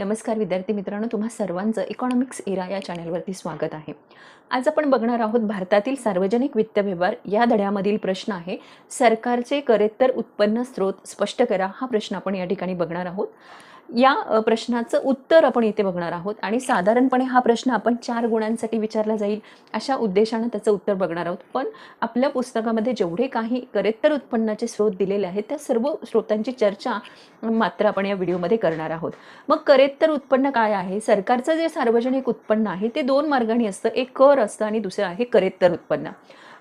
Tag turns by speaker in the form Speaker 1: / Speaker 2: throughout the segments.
Speaker 1: नमस्कार विद्यार्थी मित्रांनो तुम्हा सर्वांचं इकॉनॉमिक्स इरा या चॅनलवरती स्वागत आहे. आज आपण बघणार आहोत भारतातील सार्वजनिक वित्त व्यवहार. या धड्यामधील प्रश्न आहे सरकारचे करेत्तर उत्पन्न स्रोत स्पष्ट करा हा प्रश्न आपण या ठिकाणी बघणार आहोत. या प्रश्नाचं उत्तर आपण इथे बघणार आहोत आणि साधारणपणे हा प्रश्न आपण चार गुणांसाठी विचारला जाईल अशा उद्देशानं त्याचं उत्तर बघणार आहोत. पण आपल्या पुस्तकामध्ये जेवढे काही करेत्तर उत्पन्नाचे स्रोत दिलेले आहेत त्या सर्व स्रोतांची चर्चा मात्र आपण या व्हिडिओमध्ये करणार आहोत. मग करेत्तर उत्पन्न काय आहे? सरकारचं जे सार्वजनिक उत्पन्न आहे ते दोन मार्गाने असतं. एक कर असतं आणि दुसरं आहे करेत्तर उत्पन्न.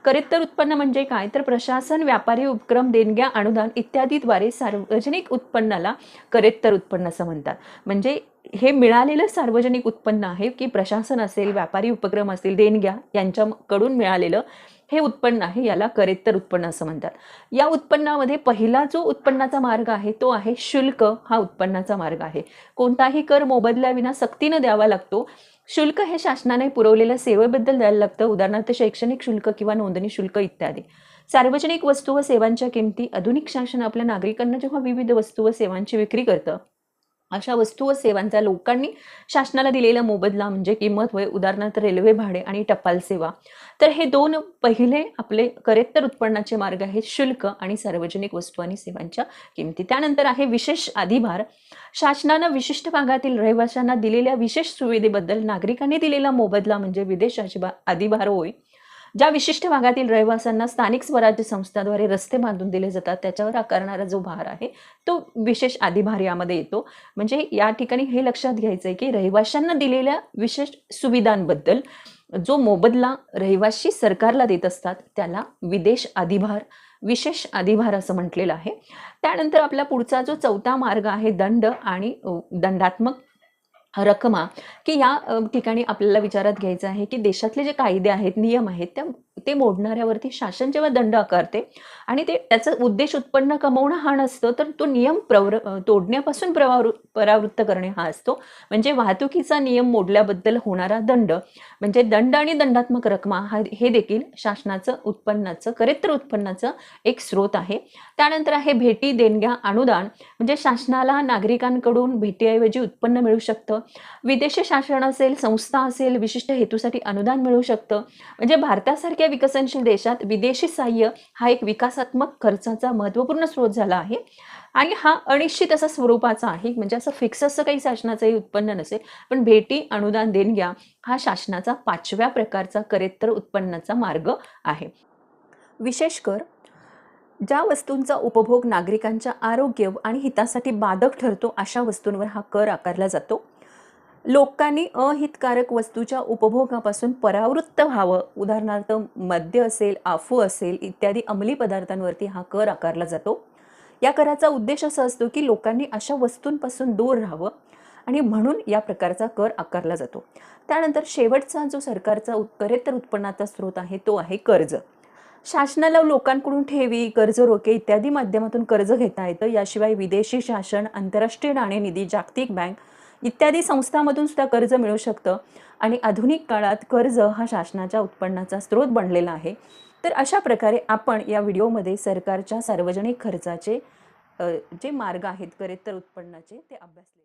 Speaker 1: करेत्तर उत्पन्न म्हणजे काय? तर प्रशासन व्यापारी उपक्रम देणग्या अनुदान इत्यादीद्वारे सार्वजनिक उत्पन्नाला करेत्तर उत्पन्न असं म्हणतात. म्हणजे हे मिळालेलं सार्वजनिक उत्पन्न आहे की प्रशासन असेल व्यापारी उपक्रम असतील देणग्या यांच्याकडून मिळालेलं हे उत्पन्न आहे याला करेत्तर उत्पन्न असं म्हणतात. या उत्पन्नामध्ये पहिला जो उत्पन्नाचा मार्ग आहे तो आहे शुल्क. हा उत्पन्नाचा मार्ग आहे. कोणताही कर मोबदल्याविना सक्तीनं द्यावा लागतो. शुल्क हे शासनाने पुरवलेल्या सेवेबद्दल द्यायला लागतं. उदाहरणार्थ शैक्षणिक शुल्क किंवा नोंदणी शुल्क इत्यादी. सार्वजनिक वस्तू व सेवांच्या किमती आधुनिक शासन आपल्या नागरिकांना जेव्हा विविध वस्तू व सेवांची विक्री करतं अशा वस्तू व सेवांचा लोकांनी शासनाला दिलेला मोबदला म्हणजे किंमत होय उदाहरणार्थ रेल्वे भाडे आणि टपाल सेवा. तर हे दोन पहिले आपले करेत्तर उत्पन्नाचे मार्ग आहेत शुल्क आणि सार्वजनिक वस्तू आणि सेवांच्या किमती. त्यानंतर आहे विशेष अधिभार. शासनानं विशिष्ट भागातील रहिवाशांना दिलेल्या विशेष सुविधेबद्दल नागरिकांनी दिलेला मोबदला म्हणजे विदेश अधिभार होय. ज्या विशिष्ट भागातील रहिवाशांना स्थानिक स्वराज्य संस्थाद्वारे रस्ते बांधून दिले जातात त्याच्यावर आकारणारा जो भार आहे तो विशेष आधीभार यामध्ये येतो. म्हणजे या ठिकाणी हे लक्षात घ्यायचं आहे की रहिवाशांना दिलेल्या विशेष सुविधांबद्दल जो मोबदला रहिवाशी सरकारला देत असतात त्याला विदेश अधिभार विशेष अधिभार असं म्हटलेलं आहे. त्यानंतर आपला पुढचा जो चौथा मार्ग आहे दंड आणि दंडात्मक रकमा की या ठिकाणी आपल्याला विचारात घ्यायचं आहे की देशातले जे कायदे आहेत नियम आहेत त्या ते मोडणाऱ्यावरती शासन जेव्हा दंड आकारते आणि ते त्याचा उद्देश उत्पन्न कमवणं हा नसतो तर तो नियम प्रवर तोडण्यापासून प्रवावृ परावृत्त करणे हा असतो. म्हणजे वाहतुकीचा नियम मोडल्याबद्दल होणारा दंड म्हणजे दंड आणि दंडात्मक रकमा हा हे देखील शासनाचं उत्पन्नाचं करेत्तर उत्पन्नाचं एक स्रोत आहे. त्यानंतर आहे भेटी देणग्या अनुदान. म्हणजे शासनाला नागरिकांकडून भेटीऐवजी उत्पन्न मिळू शकतं. विदेशी शासन असेल संस्था असेल विशिष्ट हेतूसाठी अनुदान मिळू शकतं. म्हणजे भारतासारख्या विकसनशील देशात विदेशी सहाय्य हा एक विकासात्मक खर्चाचा महत्त्वपूर्ण स्रोत झाला आहे. आणि हा अनिश्चित असा स्वरूपाचा आहे म्हणजे असं फिक्स असं काही शासनाचंही उत्पन्न नसेल पण भेटी अनुदान देणग्या हा शासनाचा पाचव्या प्रकारचा करेत्तर उत्पन्नाचा मार्ग आहे. विशेष कर ज्या वस्तूंचा उपभोग नागरिकांच्या आरोग्य आणि हितासाठी बाधक ठरतो अशा वस्तूंवर हा कर आकारला जातो. लोकांनी अहितकारक वस्तूच्या उपभोगापासून परावृत्त व्हावं. उदाहरणार्थ मद्य असेल आफू असेल इत्यादी अंमली पदार्थांवरती हा कर आकारला जातो. या कराचा उद्देश असा असतो की लोकांनी अशा वस्तूंपासून दूर राहावं आणि म्हणून या प्रकारचा कर आकारला जातो. त्यानंतर शेवटचा जो सरकारचा उत- उत्पन्नाचा स्रोत आहे तो आहे कर्ज. शासनाला लोकांकडून ठेवी कर्ज रोखे इत्यादी माध्यमातून कर्ज घेता येतं. याशिवाय विदेशी शासन आंतरराष्ट्रीय नाणेनिधी जागतिक बँक इत्यादी संस्थांमधून सुद्धा कर्ज मिळू शकतं. आणि आधुनिक काळात कर्ज हा शासनाच्या उत्पन्नाचा स्रोत बनलेला आहे. तर अशा प्रकारे आपण या व्हिडिओमध्ये सरकारच्या सार्वजनिक खर्चाचे जे मार्ग आहेत करेत्तर उत्पन्नाचे ते अभ्यासले